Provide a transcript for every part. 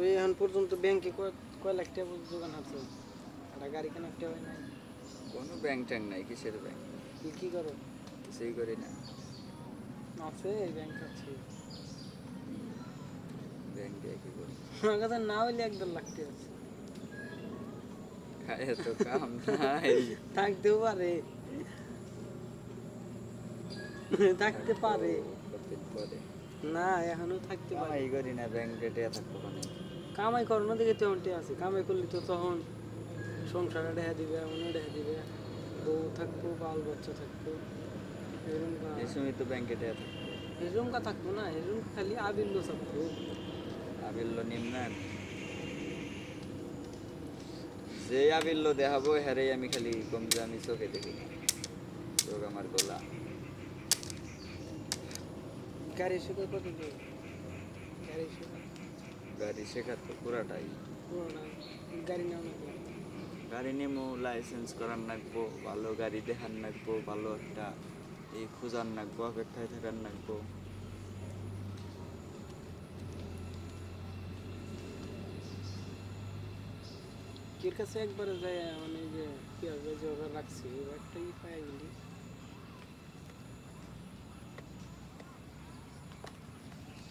তুই এখন পর্যন্ত ব্যাংকে কয় কয় লাখ টাকা দোকান আছে? একটা গাড়ি কেনার টাকা হয় নাই? কোনো ব্যাংক ট্যাঙ্ক নাই কিসের ব্যাংক কি কি করো? কিছুই করি না। আছে ব্যাংক আছে। ব্যাংক দিয়ে কি করি? আমার কাছে না হইলে এক দেড় লাখ টাকা আছে। খায় তো কাম নাই। থাকতেও পারে। থাকতে পারে। না এখনও থাকতে পারে। কামাই করি না ব্যাংকে টেয়া থাকব মানে। কামাই করো না দেখে তেমন টিয়া আছে কামাই করলে তো তখন সংসারে রেখে দিবে মনে রেখে দিবে। বউ থাকব বাল বাচ্চা থাকব এরকম তো ব্যাংকে টেয়া থাকব। এরকম কা থাকব না এরকম খালি আবিল্ল থাকব। আবিল্য নিম্নান যে আবিল্য দেখাবো হ্যারেই আমি খালি কম যে আমি চোখে দেখি। চোখ আমার গোলা। গাড়ি শিখে কত দিয়ে শিখে গাড়ি শেখার তো পুরাটাই। পুরোটা গাড়ি গাড়ি নেমো লাইসেন্স করার নাকবো ভালো গাড়ি দেখার নাকবো ভালো একটা এই খোঁজার নাকবো অপেক্ষায় থাকার নাকবো কির কাছে একবারে যায় মানে যে পেঁয়াজ যে ওরা রাখছি একটা ই পাই গেলি।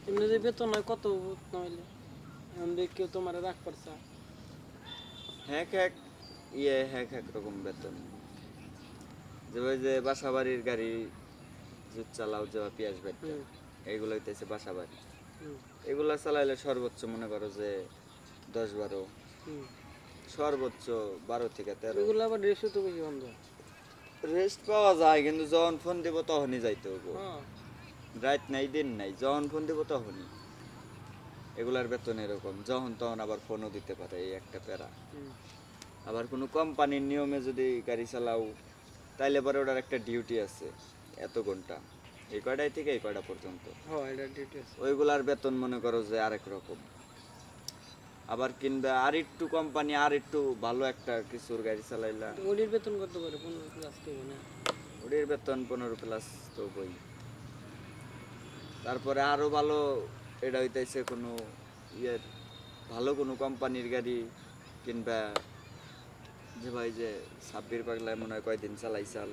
এমনি যে বেতন হয় কত নইলে এখন দেখ কেউ তোমার রাখ পারছা হ্যাক হ্যাক ইয়ে হ্যাক হ্যাক রকম বেতন। যে যে বাসা বাড়ির গাড়ি জুত চালাও যে পেঁয়াজ বাড়ি হুম। হইতেছে বাসা বাড়ি হুম। এগুলা চালাইলে সর্বোচ্চ মনে করো যে দশ বারো। সর্বোচ্চ বারো থেকে তেরো। এগুলো আবার তো বেশি বন্ধ রেস্ট পাওয়া যায় কিন্তু যখন ফোন দিব তখনই যাইতে হব হ্যাঁ। রাত নাই দিন নাই যখন ফোন দিব তখনই। এগুলার বেতন এরকম। যখন তখন আবার ফোনও দিতে পারে এই একটা প্যারা। আবার কোনো কোম্পানির নিয়মে যদি গাড়ি চালাও তাইলে পরে ওটার একটা ডিউটি আছে এত ঘণ্টা। এই কয়টায় থেকে এই কয়টা পর্যন্ত। হ্যাঁ ওইগুলার বেতন মনে করো যে আরেক রকম। আবার কিনবে আর একটু কোম্পানি আর একটু ভালো একটা কিছুর গাড়ি চালাইলা। ওটির বেতন কত করে? পনেরো প্লাস তো না ওটির বেতন পনেরো প্লাস তো বই। তারপরে আরও ভালো এটা হইতেছে কোনো ইয়ের, ভালো কোনো কোম্পানির গাড়ি কিংবা যে ভাই যে সাব্বির পাগলা মনে হয় কয়দিন চালাইছাল